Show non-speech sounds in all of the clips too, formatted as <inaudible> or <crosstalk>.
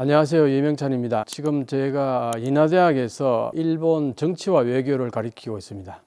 안녕하세요. 예명찬입니다. 지금 제가 인하대학에서 일본 정치와 외교를 가리키고 있습니다.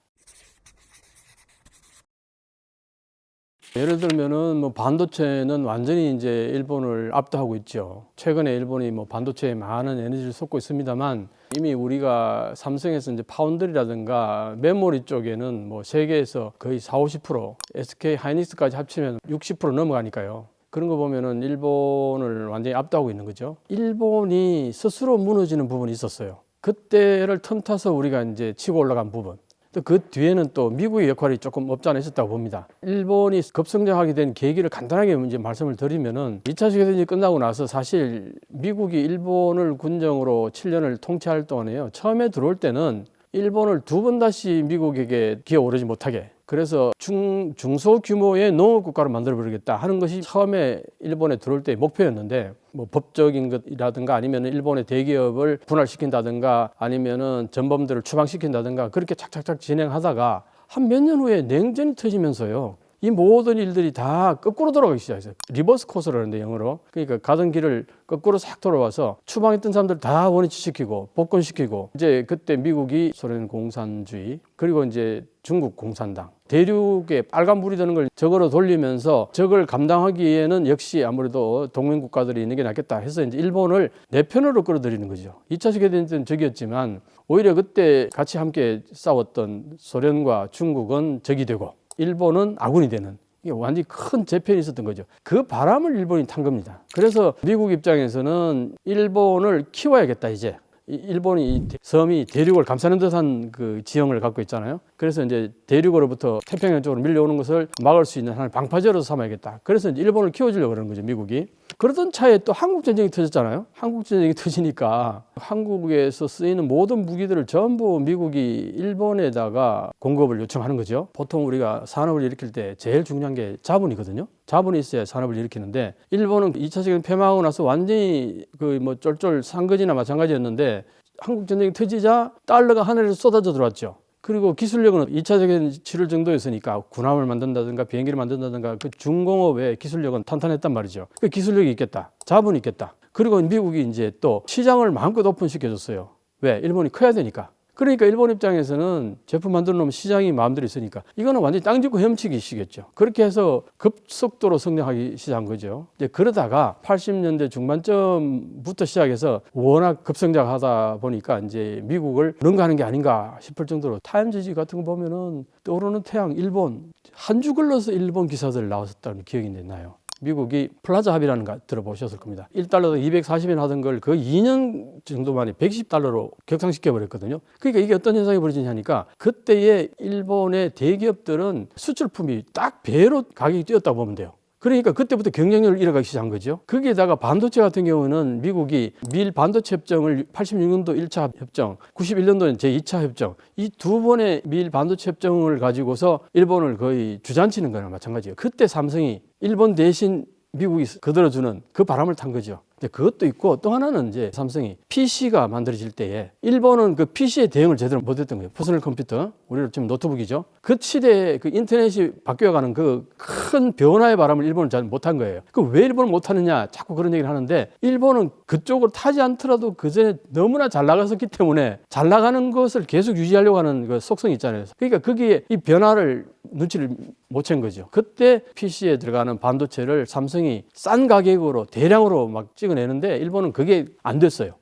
예를 들면은 뭐 반도체는 완전히 이제 일본을 압도하고 있죠. 최근에 일본이 뭐 반도체에 많은 에너지를 쏟고 있습니다만 이미 우리가 삼성에서 이제 파운드리라든가 메모리 쪽에는 뭐 세계에서 거의 4, 50% SK 하이닉스까지 합치면 60% 넘어가니까요. 그런 거 보면은 일본을 완전히 압도하고 있는 거죠. 일본이 스스로 무너지는 부분이 있었어요. 그때를 틈타서 우리가 이제 치고 올라간 부분. 또 그 뒤에는 또 미국의 역할이 조금 없지 않아 있었다고 봅니다. 일본이 급성장하게 된 계기를 간단하게 이제 말씀을 드리면은 2차 세계대전이 끝나고 나서 사실 미국이 일본을 군정으로 7년을 통치할 동안에요. 처음에 들어올 때는 일본을 두 번 다시 미국에게 기어 오르지 못하게 그래서 중, 중소 규모의 농업 국가로 만들어 버리겠다 하는 것이 처음에 일본에 들어올 때 목표였는데 뭐 법적인 것이라든가 아니면 일본의 대기업을 분할시킨다든가 아니면은 전범들을 추방시킨다든가 그렇게 착착착 진행하다가 한 몇 년 후에 냉전이 터지면서요. 이 모든 일들이 다 거꾸로 돌아가기 시작했어요. 리버스 코스를 하는데 영어로. 그러니까 가던 길을 거꾸로 싹 돌아와서 추방했던 사람들 다 원위치시키고 복권시키고 이제 그때 미국이 소련 공산주의 그리고 이제 중국 공산당 대륙에 빨간불이 드는 걸 적으로 돌리면서 적을 감당하기에는 역시 아무래도 동맹 국가들이 있는 게 낫겠다 해서 이제 일본을 내 편으로 끌어들이는 거죠. 2차 세계대전 적이었지만 오히려 그때 같이 함께 싸웠던 소련과 중국은 적이 되고 일본은 아군이 되는 이게 완전히 큰 재편이 있었던 거죠. 그 바람을 일본이 탄 겁니다. 그래서 미국 입장에서는 일본을 키워야겠다 이제. 이 일본이 이 섬이 대륙을 감싸는 듯한 그 지형을 갖고 있잖아요. 그래서 이제 대륙으로부터 태평양 쪽으로 밀려오는 것을 막을 수 있는 하나의 방파제로 삼아야겠다. 그래서 일본을 키워주려고 그러는 거죠, 미국이. 그러던 차에 또 한국 전쟁이 터졌잖아요. 한국 전쟁이 터지니까 한국에서 쓰이는 모든 무기들을 전부 미국이 일본에다가 공급을 요청하는 거죠. 보통 우리가 산업을 일으킬 때 제일 중요한 게 자본이거든요. 자본이 있어야 산업을 일으키는데 일본은 2차 세계 패망하고 나서 완전히 그 뭐 쫄쫄 산 거지나 마찬가지였는데 한국 전쟁이 터지자 달러가 하늘에서 쏟아져 들어왔죠. 그리고 기술력은 2차 세계대전 치를 정도였으니까 군함을 만든다든가 비행기를 만든다든가 그 중공업의 기술력은 탄탄했단 말이죠. 그 기술력이 있겠다. 자본이 있겠다. 그리고 미국이 이제 또 시장을 마음껏 오픈시켜줬어요. 왜? 일본이 커야 되니까. 그러니까 일본 입장에서는 제품 만들어 놓으면 시장이 마음대로 있으니까 이거는 완전히 땅 짚고 헤엄치기시겠죠. 그렇게 해서 급속도로 성장하기 시작한 거죠. 이제 그러다가 80년대 중반쯤부터 시작해서 워낙 급성장하다 보니까 이제 미국을 능가하는 게 아닌가 싶을 정도로 타임지지 같은 거 보면은 떠오르는 태양 일본 한 주 걸러서 일본 기사들 나왔었다는 기억이 나요. 미국이 플라자 합의라는 거 들어보셨을 겁니다. 1달러도 240엔 하던 걸 그 2년 정도 만에 110달러로 격상시켜 버렸거든요. 그러니까 이게 어떤 현상이 벌어지냐니까 그때의 일본의 대기업들은 수출품이 딱 배로 가격이 뛰었다고 보면 돼요. 그러니까 그때부터 경쟁력을 잃어가기 시작한 거죠. 거기에다가 반도체 같은 경우는 미국이 밀 반도체 협정을 86년도 1차 협정, 91년도에 제2차 협정, 이 두 번의 밀 반도체 협정을 가지고서 일본을 거의 주잔치는 거나 마찬가지예요. 그때 삼성이 일본 대신 미국이 거들어주는 그 바람을 탄 거죠. 근데 그것도 있고 또 하나는 이제 삼성이 PC가 만들어질 때에 일본은 그 PC의 대응을 제대로 못했던 거예요. 퍼스널 컴퓨터, 우리로 지금 노트북이죠. 그 시대에 그 인터넷이 바뀌어가는 그 큰 변화의 바람을 일본은 잘 못한 거예요. 그 왜 일본을 못하느냐 자꾸 그런 얘기를 하는데 일본은 그쪽을 타지 않더라도 그 전에 너무나 잘 나갔었기 때문에 잘 나가는 것을 계속 유지하려고 하는 그 속성이 있잖아요. 그러니까 거기에 이 변화를 눈치를 못 챈 거죠. 그때 PC에 들어가는 반도체를 삼성이 싼 가격으로 대량으로 막 찍어내는데 일본은 그게 안 됐어요.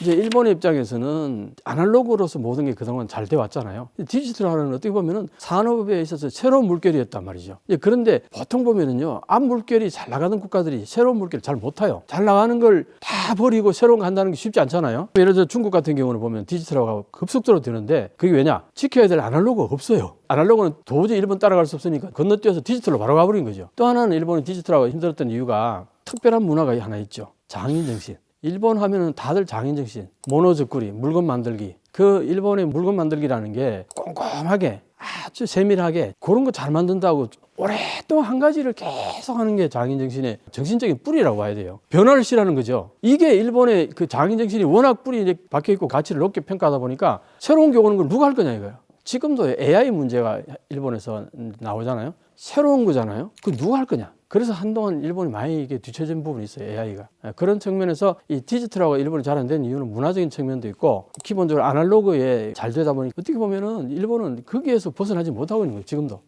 이제 일본의 입장에서는 아날로그로서 모든 게 그동안 잘 돼 왔잖아요. 디지털화는 어떻게 보면은 산업에 있어서 새로운 물결이었단 말이죠. 이제 그런데 보통 보면은요, 앞 물결이 잘 나가는 국가들이 새로운 물결 잘 못 타요. 잘 나가는 걸 다 버리고 새로운 거 한다는 게 쉽지 않잖아요. 예를 들어 중국 같은 경우는 보면 디지털화가 급속도로 되는데 그게 왜냐? 지켜야 될 아날로그가 없어요. 아날로그는 도저히 일본 따라갈 수 없으니까 건너뛰어서 디지털로 바로 가버린 거죠. 또 하나는 일본이 디지털화가 힘들었던 이유가 특별한 문화가 하나 있죠. 장인 정신. 일본 하면은 다들 장인 정신, 모노즈꾸리, 물건 만들기. 그 일본의 물건 만들기라는 게 꼼꼼하게 아주 세밀하게 그런 거 잘 만든다고 오랫동안 한 가지를 계속 하는 게 장인 정신의 정신적인 뿌리라고 봐야 돼요. 변화를 싫어하는 거죠. 이게 일본의 그 장인 정신이 워낙 뿌리 박혀 있고 가치를 높게 평가하다 보니까 새로운 게 오는 걸 누가 할 거냐 이거예요. 지금도 AI 문제가 일본에서 나오잖아요. 새로운 거잖아요. 그 누가 할 거냐? 그래서 한동안 일본이 많이 이게 뒤처진 부분이 있어요. AI가. 그런 측면에서 이 디지털하고 일본이 잘 안 되는 이유는 문화적인 측면도 있고 기본적으로 아날로그에 잘 되다 보니 어떻게 보면은 일본은 거기에서 벗어나지 못하고 있는 거예요. 지금도.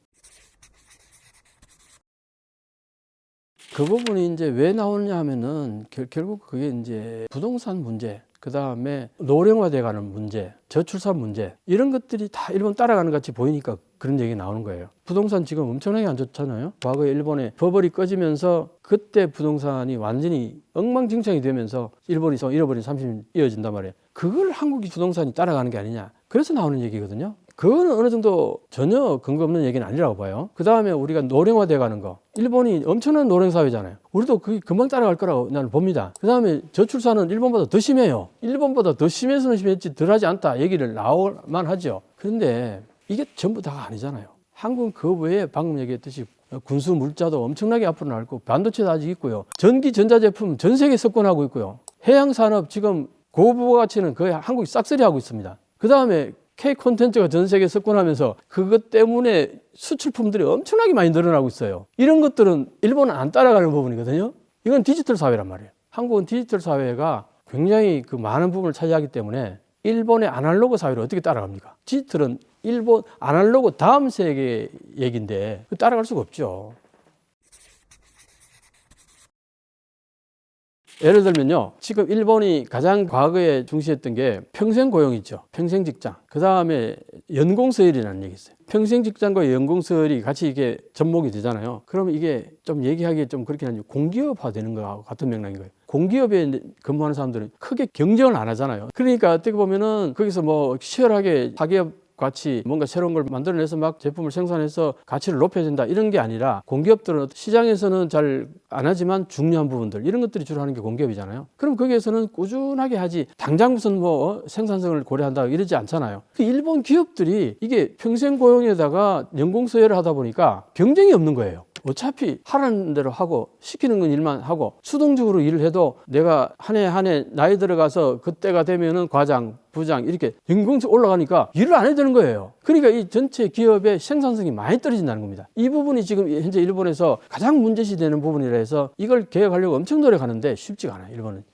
그 부분이 이제 왜 나오느냐 하면은 결, 결국 그게 이제 부동산 문제, 그 다음에 노령화돼 가는 문제, 저출산 문제, 이런 것들이 다 일본 따라가는 것 같이 보이니까 그런 얘기 나오는 거예요. 부동산 지금 엄청나게 안 좋잖아요. 과거에 일본에 버블이 꺼지면서 그때 부동산이 완전히 엉망진창이 되면서 일본이 잃어버린 30년 이어진단 말이에요. 그걸 한국이 부동산이 따라가는 게 아니냐. 그래서 나오는 얘기거든요. 그거는 어느 정도 전혀 근거 없는 얘기는 아니라고 봐요. 그 다음에 우리가 노령화돼 가는 거. 일본이 엄청난 노령 사회잖아요. 우리도 그게 금방 따라갈 거라고 나는 봅니다. 그 다음에 저출산은 일본보다 더 심해요. 일본보다 더 심해서는 심했지 덜하지 않다 얘기를 나올만 하죠. 그런데 이게 전부 다가 아니잖아요. 한국은 그 외에 방금 얘기했듯이 군수 물자도 엄청나게 앞으로 거고 반도체도 아직 있고요. 전기 전자제품 전 세계 석권하고 있고요. 해양 산업 지금 고부가 가치는 거의 한국이 싹쓸이 하고 있습니다. 그 다음에 K 콘텐츠가 전 세계 석권하면서 그것 때문에 수출품들이 엄청나게 많이 늘어나고 있어요. 이런 것들은 일본은 안 따라가는 부분이거든요. 이건 디지털 사회란 말이에요. 한국은 디지털 사회가 굉장히 그 많은 부분을 차지하기 때문에 일본의 아날로그 사회를 어떻게 따라갑니까? 디지털은 일본 아날로그 다음 세계 얘기인데 그 따라갈 수가 없죠. 예를 들면요. 지금 일본이 가장 과거에 중시했던 게 평생 고용 있죠. 평생 직장. 그 다음에 연공서열이라는 얘기 있어요. 평생 직장과 연공서열이 같이 이게 접목이 되잖아요. 그러면 이게 좀 얘기하기에 좀 그렇게 하니 공기업화 되는 거하고 같은 맥락인 거예요. 공기업에 근무하는 사람들은 크게 경쟁을 안 하잖아요. 그러니까 어떻게 보면은 거기서 뭐 치열하게 사기업 같이 뭔가 새로운 걸 만들어내서 막 제품을 생산해서 가치를 높여야 된다 이런 게 아니라 공기업들은 시장에서는 잘 안 하지만 중요한 부분들 이런 것들이 주로 하는 게 공기업이잖아요. 그럼 거기에서는 꾸준하게 하지 당장 무슨 뭐 생산성을 고려한다 이러지 않잖아요. 그 일본 기업들이 이게 평생 고용에다가 연공 서열을 하다 보니까 경쟁이 없는 거예요. 어차피 하라는 대로 하고 시키는 건 일만 하고 수동적으로 일을 해도 내가 한 해 한 해 나이 들어가서 그때가 되면은 과장, 부장 이렇게 연공서 올라가니까 일을 안 해도 되는 거예요. 그러니까 이 전체 기업의 생산성이 많이 떨어진다는 겁니다. 이 부분이 지금 현재 일본에서 가장 문제시 되는 부분이라 해서 이걸 개혁하려고 엄청 노력하는데 쉽지가 않아요. 일본은.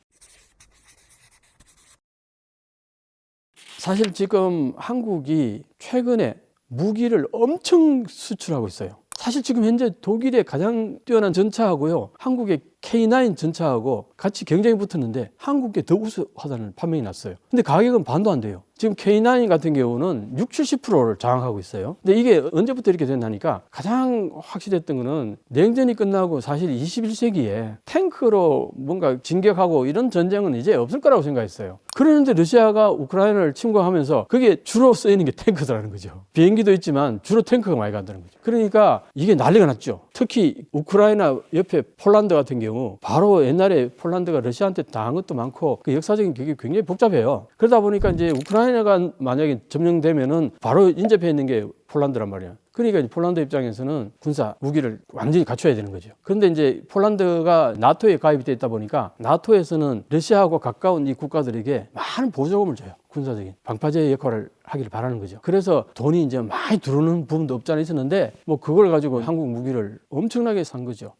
사실 지금 한국이 최근에 무기를 엄청 수출하고 있어요. 사실 지금 현재 독일의 가장 뛰어난 전차하고요. 한국의 K9 전차하고 같이 경쟁이 붙었는데 한국에 더 우수하다는 판명이 났어요. 근데 가격은 반도 안 돼요. 지금 K9 같은 경우는 6, 70%를 장악하고 있어요. 근데 이게 언제부터 이렇게 됐나니까 가장 확실했던 거는 냉전이 끝나고 사실 21세기에 탱크로 뭔가 진격하고 이런 전쟁은 이제 없을 거라고 생각했어요. 그러는데 러시아가 우크라이나를 침공하면서 그게 주로 쓰이는 게 탱크더라는 거죠. 비행기도 있지만 주로 탱크가 많이 간다는 거죠. 그러니까 이게 난리가 났죠. 특히 우크라이나 옆에 폴란드 같은 경우 바로 옛날에 폴란드가 러시아한테 당한 것도 많고 그 역사적인 게 굉장히 복잡해요. 그러다 보니까 이제 우크라이나가 만약에 점령되면은 바로 인접해 있는 게 폴란드란 말이야. 그러니까 이제 폴란드 입장에서는 군사 무기를 완전히 갖춰야 되는 거죠. 그런데 이제 폴란드가 나토에 가입이 돼 있다 보니까 나토에서는 러시아하고 가까운 이 국가들에게 많은 보조금을 줘요. 군사적인 방파제 역할을 하기를 바라는 거죠. 그래서 돈이 이제 많이 들어오는 부분도 없지 않아 있었는데 뭐 그걸 가지고 한국 무기를 엄청나게 산 거죠.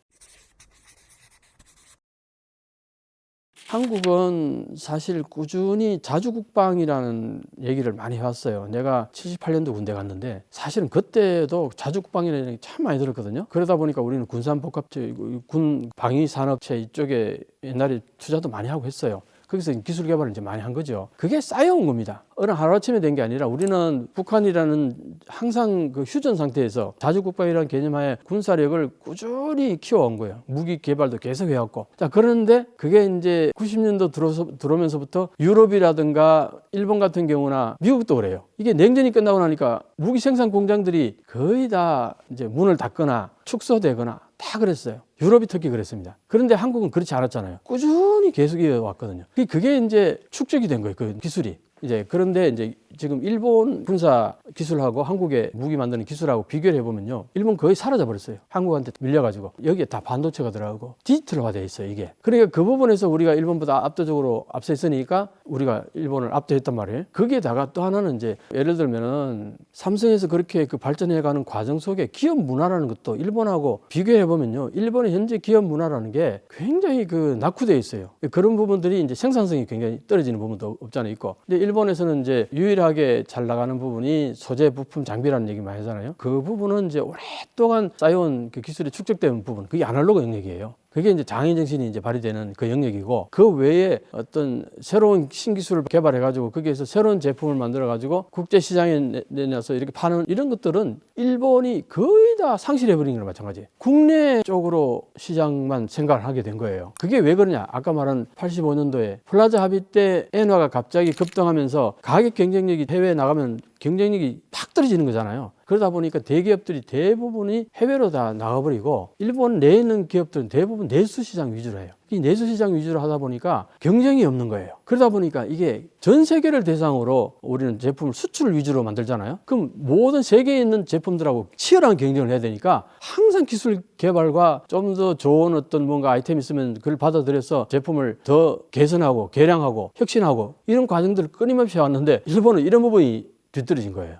한국은 사실 꾸준히 자주국방이라는 얘기를 많이 해왔어요. 내가 78년도 군대 갔는데 사실은 그때도 자주국방이라는 얘기 참 많이 들었거든요. 그러다 보니까 우리는 군산복합체, 군 방위산업체 이쪽에 옛날에 투자도 많이 하고 했어요. 거기서 기술 개발을 이제 많이 한 거죠. 그게 쌓여온 겁니다. 어느 하루아침에 된 게 아니라 우리는 북한이라는 항상 그 휴전 상태에서 자주국방이라는 개념하에 군사력을 꾸준히 키워온 거예요. 무기 개발도 계속 해왔고. 자, 그런데 그게 이제 90년도 들어서, 들어오면서부터 유럽이라든가 일본 같은 경우나 미국도 그래요. 이게 냉전이 끝나고 나니까 무기 생산 공장들이 거의 다 이제 문을 닫거나 축소되거나 다 그랬어요. 유럽이 특히 그랬습니다. 그런데 한국은 그렇지 않았잖아요. 꾸준히 계속 이어왔거든요. 그게 이제 축적이 된 거예요. 그 기술이. 이제 그런데 이제 지금 일본 군사 기술하고 한국의 무기 만드는 기술하고 비교를 해보면요. 일본 거의 사라져 버렸어요. 한국한테 밀려가지고 여기에 다 반도체가 들어가고 디지털화돼 있어요. 이게. 그러니까 그 부분에서 우리가 일본보다 압도적으로 앞서 있으니까 우리가 일본을 압도했단 말이에요. 거기에다가 또 하나는 이제 예를 들면은 삼성에서 그렇게 그 발전해가는 과정 속에 기업 문화라는 것도 일본하고 비교해 보면요. 일본의 현재 기업 문화라는 게 굉장히 그 낙후되어 있어요. 그런 부분들이 이제 생산성이 굉장히 떨어지는 부분도 없잖아요. 있고. 근데 일본에서는 이제 유일 하게 잘 나가는 부분이 소재, 부품, 장비라는 얘기 많이 하잖아요. 그 부분은 이제 오랫동안 쌓여온 그 기술이 축적된 부분, 그게 아날로그 영역이에요. 그게 이제 장인 정신이 이제 발휘되는 그 영역이고 그 외에 어떤 새로운 신기술을 개발해 가지고 거기에서 새로운 제품을 만들어 가지고 국제 시장에 내- 내놔서 이렇게 파는 이런 것들은 일본이 거의 다 상실해 버린 거랑 마찬가지예요. 국내 쪽으로 시장만 생각을 하게 된 거예요. 그게 왜 그러냐? 아까 말한 85년도에 플라자 합의 때 엔화가 갑자기 급등하면서 가격 경쟁력이 해외에 나가면 경쟁력이 팍 떨어지는 거잖아요. 그러다 보니까 대기업들이 대부분이 해외로 다 나가버리고 일본 내에 있는 기업들은 대부분 내수 시장 위주로 해요. 이 내수 시장 위주로 하다 보니까 경쟁이 없는 거예요. 그러다 보니까 이게 전 세계를 대상으로 우리는 제품을 수출 위주로 만들잖아요. 그럼 모든 세계에 있는 제품들하고 치열한 경쟁을 해야 되니까 항상 기술 개발과 좀 더 좋은 어떤 뭔가 아이템이 있으면 그걸 받아들여서 제품을 더 개선하고 개량하고 혁신하고 이런 과정들을 끊임없이 해왔는데 일본은 이런 부분이 뒤떨어진 거예요.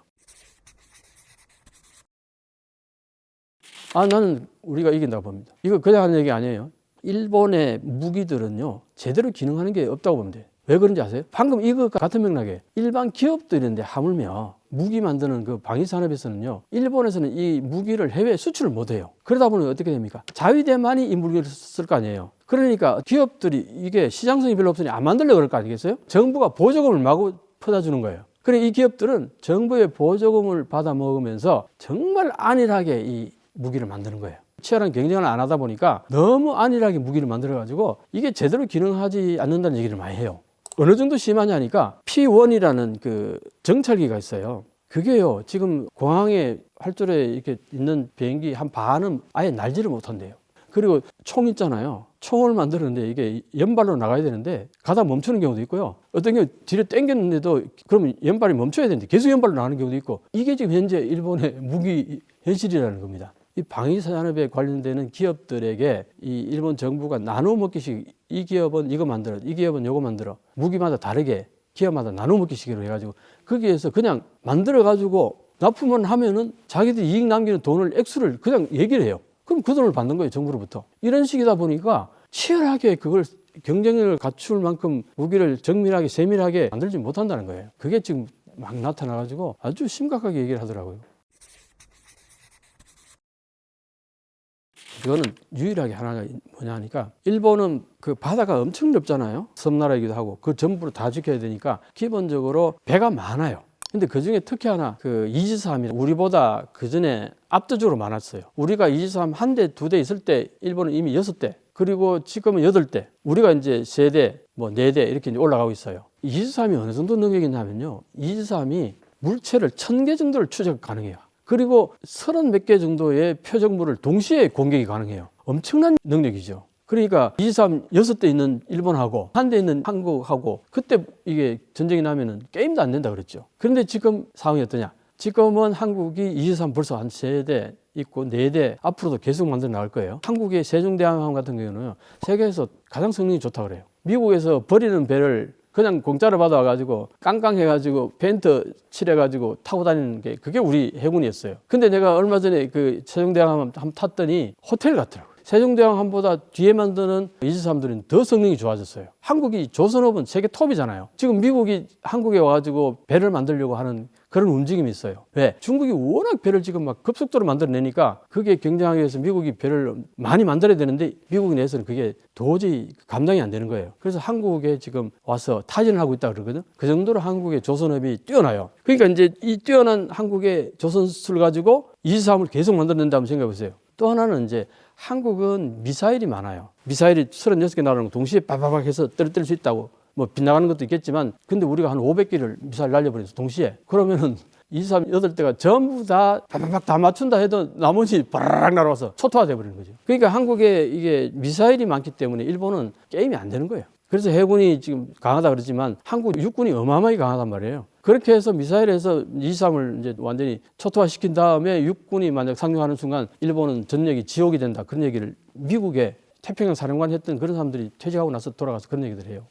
아, 나는 우리가 이긴다고 봅니다. 이거 그냥 하는 얘기 아니에요. 일본의 무기들은요, 제대로 기능하는 게 없다고 보면 돼요. 왜 그런지 아세요? 방금 이거 같은 맥락에 일반 기업들인데 하물며 무기 만드는 그 방위 산업에서는요, 일본에서는 이 무기를 해외 수출을 못 해요. 그러다 보니 어떻게 됩니까? 자위대만이 이 무기를 쓸 거 아니에요. 그러니까 기업들이 이게 시장성이 별로 없으니 안 만들려고 그럴 거 아니겠어요? 정부가 보조금을 마구 퍼다 주는 거예요. 그래 이 기업들은 정부의 보조금을 받아 먹으면서 정말 안일하게 이 무기를 만드는 거예요. 치열한 경쟁을 안 하다 보니까 너무 안일하게 무기를 만들어 가지고 이게 제대로 기능하지 않는다는 얘기를 많이 해요. 어느 정도 심하냐니까 P1이라는 그 정찰기가 있어요. 그게요 지금 공항에 활주로에 이렇게 있는 비행기 한 반은 아예 날지를 못한대요. 그리고 총 있잖아요. 총을 만드는데 이게 연발로 나가야 되는데 가다 멈추는 경우도 있고요. 어떤 경우 뒤로 당겼는데도 그러면 연발이 멈춰야 되는데 계속 연발로 나가는 경우도 있고 이게 지금 현재 일본의 <laughs> 무기 현실이라는 겁니다. 이 방위 산업에 관련되는 기업들에게 이 일본 정부가 나눠 먹기식 이 기업은 이거 만들어, 이 기업은 이거 만들어 무기마다 다르게 기업마다 나눠 먹기식으로 해가지고 거기에서 그냥 만들어 가지고 납품만 하면은 자기들이 이익 남기는 돈을 액수를 그냥 얘기를 해요. 그럼 그 돈을 받는 거예요, 정부로부터. 이런 식이다 보니까 치열하게 그걸 경쟁력을 갖출 만큼 무기를 정밀하게 세밀하게 만들지 못한다는 거예요. 그게 지금 막 나타나가지고 아주 심각하게 얘기를 하더라고요. 이거는 유일하게 하나가 뭐냐 하니까 일본은 그 바다가 엄청 넓잖아요. 섬나라이기도 하고 그 전부를 다 지켜야 되니까 기본적으로 배가 많아요. 근데 그 중에 특히 하나 그 이지삼이 우리보다 그 전에 압도적으로 많았어요. 우리가 이지삼 한 대, 두 대 있을 때 일본은 이미 여섯 대, 그리고 지금은 여덟 대, 우리가 이제 세 대, 뭐 네 대 이렇게 이제 올라가고 있어요. 이지삼이 어느 정도 능력이 있냐면요. 이지삼이 물체를 천 개 정도를 추적 가능해요. 그리고 서른 몇 개 정도의 표적물을 동시에 공격이 가능해요. 엄청난 능력이죠. 그러니까 23 여섯 대 있는 일본하고 한 대 있는 한국하고 그때 이게 전쟁이 나면은 게임도 안 된다 그랬죠. 그런데 지금 상황이 어떠냐? 지금은 한국이 23 벌써 한 세 대 있고 네 대 앞으로도 계속 만들어 나갈 거예요. 한국의 세종대왕함 같은 경우는 세계에서 가장 성능이 좋다 그래요. 미국에서 버리는 배를 그냥 공짜로 받아와가지고 깡깡해가지고 펜트 칠해가지고 타고 다니는 게 그게 우리 해군이었어요. 근데 내가 얼마 전에 그 세종대왕함 한번 탔더니 호텔 같더라고요. 세종대왕함보다 뒤에 만드는 이지삼들은 더 성능이 좋아졌어요. 한국이 조선업은 세계 톱이잖아요. 지금 미국이 한국에 와가지고 배를 만들려고 하는 그런 움직임이 있어요. 왜? 중국이 워낙 배를 지금 막 급속도로 만들어내니까 그게 경쟁하기 위해서 미국이 배를 많이 만들어야 되는데 미국 내에서는 그게 도저히 감당이 안 되는 거예요. 그래서 한국에 지금 와서 타진을 하고 있다 그러거든. 그 정도로 한국의 조선업이 뛰어나요. 그러니까 이제 이 뛰어난 한국의 조선 수를 가지고 이지삼을 계속 만들어낸다면 생각해 보세요. 또 하나는 이제 한국은 미사일이 많아요. 미사일이 36개 나오는 거 동시에 빠바박 해서 떨어뜨릴 수 있다고 뭐 빗나가는 것도 있겠지만 근데 우리가 한 500개를 미사일 날려버려서 동시에 그러면은 23, 8대가 전부 다 빠바박 다 맞춘다 해도 나머지 바라락 날아와서 초토화돼 버리는 거죠. 그러니까 한국에 이게 미사일이 많기 때문에 일본은 게임이 안 되는 거예요. 그래서 해군이 지금 강하다 그러지만 한국 육군이 어마어마하게 강하단 말이에요. 그렇게 해서 미사일에서 이삼을 이제 완전히 초토화시킨 다음에 육군이 만약 상륙하는 순간 일본은 전역이 지옥이 된다 그런 얘기를 미국의 태평양 사령관 했던 그런 사람들이 퇴직하고 나서 돌아가서 그런 얘기들 해요.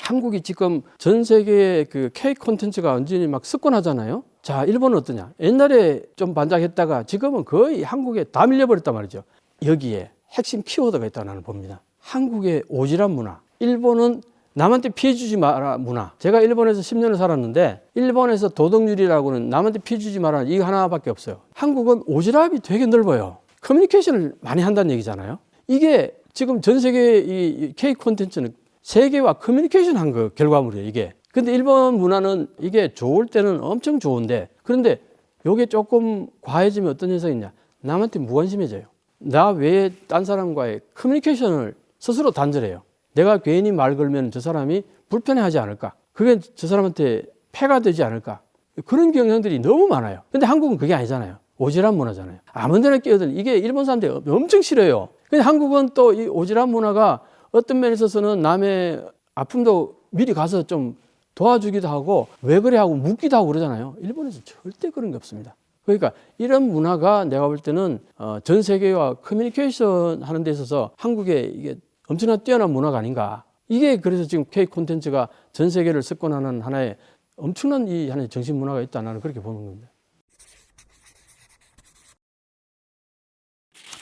한국이 지금 전 세계의 그 K 콘텐츠가 완전히 막 습관하잖아요. 자, 일본은 어떠냐? 옛날에 좀 반짝했다가 지금은 거의 한국에 다 밀려버렸단 말이죠. 여기에 핵심 키워드가 있다고 나는 봅니다. 한국의 오지랖 문화. 일본은 남한테 피해 주지 마라 문화. 제가 일본에서 10년을 살았는데 일본에서 도덕률이라고는 남한테 피해 주지 마라 이거 하나밖에 없어요. 한국은 오지랖이 되게 넓어요. 커뮤니케이션을 많이 한다는 얘기잖아요. 이게 지금 전 세계 이 K 콘텐츠는 세계와 커뮤니케이션 한 거 결과물이에요, 이게. 근데 일본 문화는 이게 좋을 때는 엄청 좋은데 그런데 요게 조금 과해지면 어떤 현상이 있냐? 남한테 무관심해져요. 나 외에 딴 사람과의 커뮤니케이션을 스스로 단절해요. 내가 괜히 말 걸면 저 사람이 불편해하지 않을까? 그게 저 사람한테 폐가 되지 않을까? 그런 경향들이 너무 많아요. 근데 한국은 그게 아니잖아요. 오지랖 문화잖아요. 아무 데나 끼어들 이게 일본 사람들이 엄청 싫어요. 근데 한국은 또 이 오지랖 문화가 어떤 면에 있어서는 남의 아픔도 미리 가서 좀 도와주기도 하고 왜 그래 하고 묻기도 하고 그러잖아요. 일본에서 절대 그런 게 없습니다. 그러니까 이런 문화가 내가 볼 때는 어, 전 세계와 커뮤니케이션 하는 데 있어서 한국의 이게 엄청나 뛰어난 문화가 아닌가. 이게 그래서 지금 K 콘텐츠가 전 세계를 습관하는 하나의 엄청난 이 하나의 정신 문화가 있다 나는 그렇게 보는 겁니다.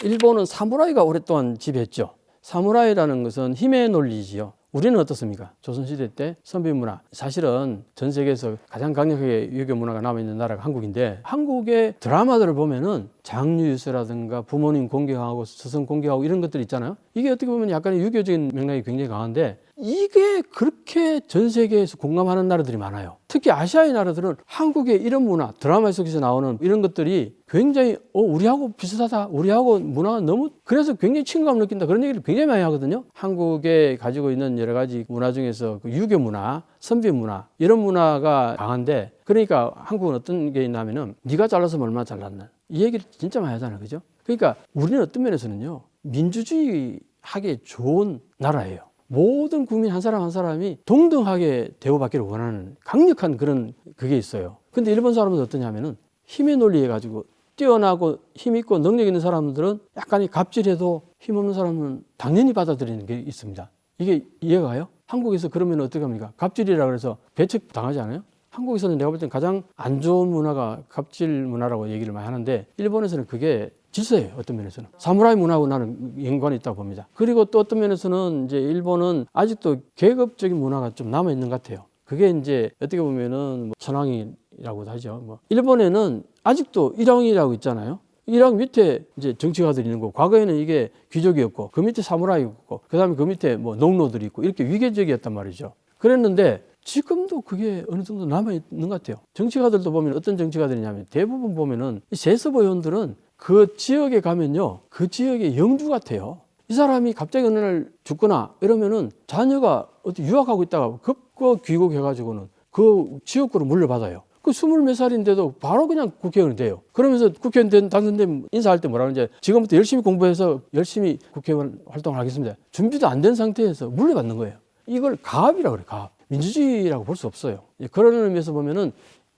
일본은 사무라이가 오랫동안 지배했죠. 사무라이라는 것은 힘의 논리지요. 우리는 어떻습니까? 조선시대 때 선비 문화. 사실은 전 세계에서 가장 강력하게 유교 문화가 남아있는 나라가 한국인데 한국의 드라마들을 보면은 장유유서라든가 부모님 공경하고 스승 공경하고 이런 것들 있잖아요. 이게 어떻게 보면 약간의 유교적인 맥락이 굉장히 강한데 이게 그렇게 전 세계에서 공감하는 나라들이 많아요. 특히 아시아의 나라들은 한국의 이런 문화, 드라마 속에서 나오는 이런 것들이 굉장히 어 우리하고 비슷하다. 우리하고 문화가 너무 그래서 굉장히 친감을 느낀다. 그런 얘기를 굉장히 많이 하거든요. 한국에 가지고 있는 여러 가지 문화 중에서 그 유교 문화, 선비 문화 이런 문화가 강한데 그러니까 한국은 어떤 게 있냐면은 네가 잘났으면 얼마나 잘났나 이 얘기를 진짜 많이 하잖아요. 그죠? 그러니까 우리는 어떤 면에서는요. 민주주의 하기 좋은 나라예요. 모든 국민 한 사람 한 사람이 동등하게 대우받기를 원하는 강력한 그런 그게 있어요. 근데 일본 사람은 어떠냐면은 힘의 논리에 가지고 뛰어나고 힘 있고 능력 있는 사람들은 약간의 갑질해도 힘 없는 사람은 당연히 받아들이는 게 있습니다. 이게 이해가 가요? 한국에서 그러면 어떻게 합니까? 갑질이라 그래서 배척 당하지 않아요? 한국에서는 내가 볼 땐 가장 안 좋은 문화가 갑질 문화라고 얘기를 많이 하는데 일본에서는 그게 질서예요. 어떤 면에서는 사무라이 문화하고 나는 연관이 있다고 봅니다. 그리고 또 어떤 면에서는 이제 일본은 아직도 계급적인 문화가 좀 남아 있는 것 같아요. 그게 이제 어떻게 보면은 뭐 천황이라고도 하죠. 뭐 일본에는 아직도 일왕이라고 있잖아요. 일왕 밑에 이제 정치가들이 있는 거. 과거에는 이게 귀족이었고 그 밑에 사무라이였고 그다음에 그 밑에 뭐 농노들이 있고 이렇게 위계적이었단 말이죠. 그랬는데 지금도 그게 어느 정도 남아 있는 것 같아요. 정치가들도 보면 어떤 정치가들이냐면 대부분 보면은 이 세습 의원들은 그 지역에 가면요 그 지역의 영주 같아요. 이 사람이 갑자기 어느 날 죽거나 이러면은 자녀가 어디 유학하고 있다가 급거 귀국해가지고는 그 지역구로 물려받아요. 그 스물 몇 살인데도 바로 그냥 국회의원이 돼요. 그러면서 국회의원 된 당선되면 인사할 때 뭐라 그러는지 지금부터 열심히 공부해서 열심히 국회의원 활동을 하겠습니다. 준비도 안 된 상태에서 물려받는 거예요. 이걸 가압이라고 그래요. 가압. 민주주의라고 볼 수 없어요. 예, 그런 의미에서 보면은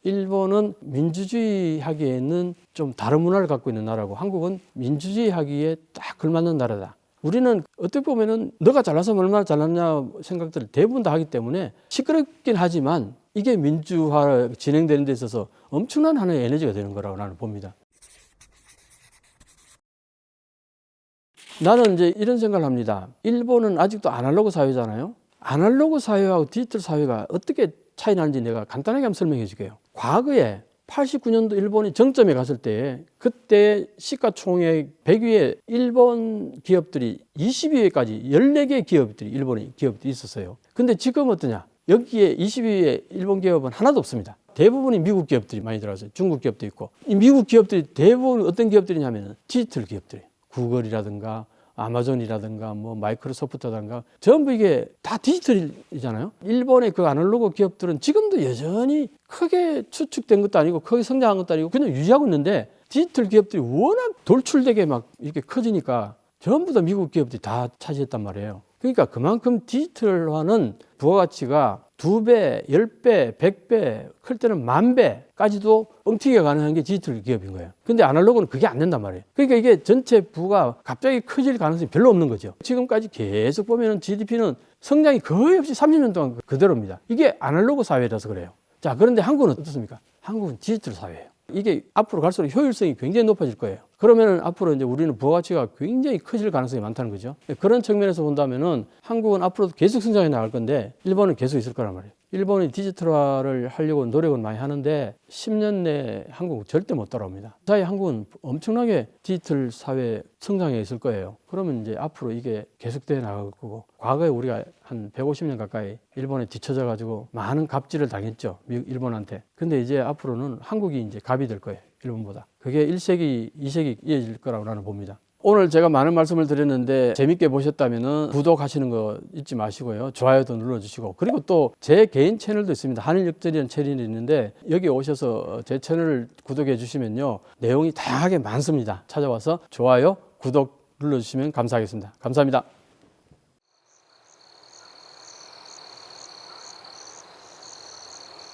일본은 민주주의 하기에는 좀 다른 문화를 갖고 있는 나라고 한국은 민주주의 하기에 딱 걸맞는 나라다. 우리는 어떻게 보면은 너가 잘나서 얼마나 잘났냐 생각들을 대부분 다 하기 때문에 시끄럽긴 하지만 이게 민주화 진행되는 데 있어서 엄청난 하나의 에너지가 되는 거라고 나는 봅니다. 나는 이제 이런 생각을 합니다. 일본은 아직도 아날로그 사회잖아요. 아날로그 사회하고 디지털 사회가 어떻게 차이 나는지 내가 간단하게 한번 설명해 줄게요. 과거에 89년도 일본이 정점에 갔을 때 그때 시가총액 100위에 일본 기업들이 20위에까지 14개 기업들이 일본의 기업들이 있었어요. 근데 지금 어떠냐? 여기에 20위에 일본 기업은 하나도 없습니다. 대부분이 미국 기업들이 많이 들어왔어요. 중국 기업도 있고. 이 미국 기업들이 대부분 어떤 기업들이냐면 디지털 기업들이 구글이라든가 아마존이라든가 뭐 마이크로소프트라든가 전부 이게 다 디지털이잖아요. 일본의 그 아날로그 기업들은 지금도 여전히 크게 추측된 것도 아니고 크게 성장한 것도 아니고 그냥 유지하고 있는데 디지털 기업들이 워낙 돌출되게 막 이렇게 커지니까 전부 다 미국 기업들이 다 차지했단 말이에요. 그러니까 그만큼 디지털화는 부가가치가 두 배, 열 배, 백 배, 클 때는 만 배까지도 뻥튀기가 가능한 게 디지털 기업인 거예요. 근데 아날로그는 그게 안 된단 말이에요. 그러니까 이게 전체 부가 갑자기 커질 가능성이 별로 없는 거죠. 지금까지 계속 보면은 GDP는 성장이 거의 없이 30년 동안 그대로입니다. 이게 아날로그 사회라서 그래요. 자, 그런데 한국은 어떻습니까? 한국은 디지털 사회예요. 이게 앞으로 갈수록 효율성이 굉장히 높아질 거예요. 그러면은 앞으로 이제 우리는 부가가치가 굉장히 커질 가능성이 많다는 거죠. 그런 측면에서 본다면은 한국은 앞으로도 계속 성장해 나갈 건데 일본은 계속 있을 거란 말이에요. 일본이 디지털화를 하려고 노력은 많이 하는데 10년 내에 한국은 절대 못 따라옵니다. 사이 한국은 엄청나게 디지털 사회 성장해 있을 거예요. 그러면 이제 앞으로 이게 계속돼 나갈 거고 과거에 우리가 한 150년 가까이 일본에 뒤처져 가지고 많은 갑질을 당했죠. 미국 일본한테. 근데 이제 앞으로는 한국이 이제 갑이 될 거예요. 일본보다. 그게 1세기, 2세기 이어질 거라고 나는 봅니다. 오늘 제가 많은 말씀을 드렸는데 재밌게 보셨다면 구독하시는 거 잊지 마시고요. 좋아요도 눌러주시고 그리고 또 제 개인 채널도 있습니다. 한일역전이라는 채널이 있는데 여기 오셔서 제 채널을 구독해 주시면요. 내용이 다양하게 많습니다. 찾아와서 좋아요, 구독 눌러주시면 감사하겠습니다. 감사합니다.